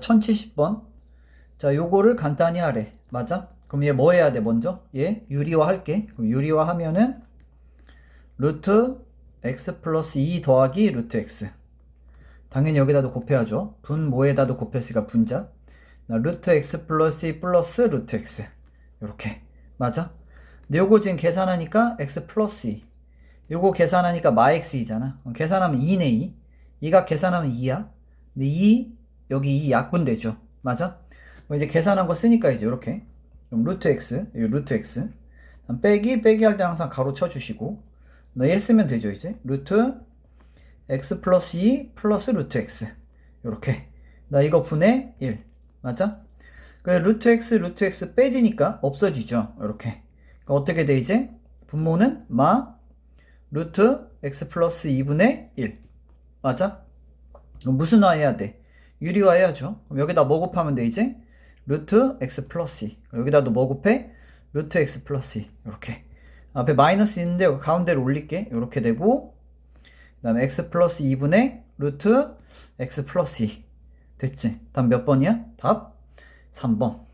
1070번. 자, 요거를 간단히 하래. 맞아? 그럼 얘 뭐 해야 돼, 먼저? 얘 유리화 할게. 그럼 유리화 하면은 루트 x 플러스 2 더하기 루트 x. 당연히 여기다도 곱해야죠. 분 뭐에다도 곱했으니까 분자. 나 루트 x 플러스 2 플러스 루트 x. 요렇게. 맞아? 근데 요거 지금 계산하니까 x 플러스 2. 요거 계산하니까 마 x이잖아. 어, 계산하면 2네 2. 2가 계산하면 2야. 근데 2 여기 2 약분되죠. 맞아? 그럼 이제 계산한 거 쓰니까 이제 이렇게 그럼 루트 x 루트 x 빼기 빼기 할 때 항상 가로 쳐주시고 너얘 쓰면 되죠 이제 루트 x 플러스 2 플러스 루트 x 요렇게 나 이거 분의 1 맞아? 그 루트 x 루트 x 빼지니까 없어지죠 이렇게 그러니까 어떻게 돼 이제 분모는 마 루트 x 플러스 2분의 1 맞아? 그럼 무슨 화 해야 돼? 유리화 해야죠. 그럼 여기다 뭐 곱하면 돼 이제? 루트 x 플러스 2. 여기다도 뭐 곱해? 루트 x 플러스 2. 이렇게. 앞에 마이너스 있는데 여기 가운데로 올릴게. 이렇게 되고 그 다음에 x 플러스 2분의 루트 x 플러스 2. 됐지? 답 몇 번이야? 답 3번.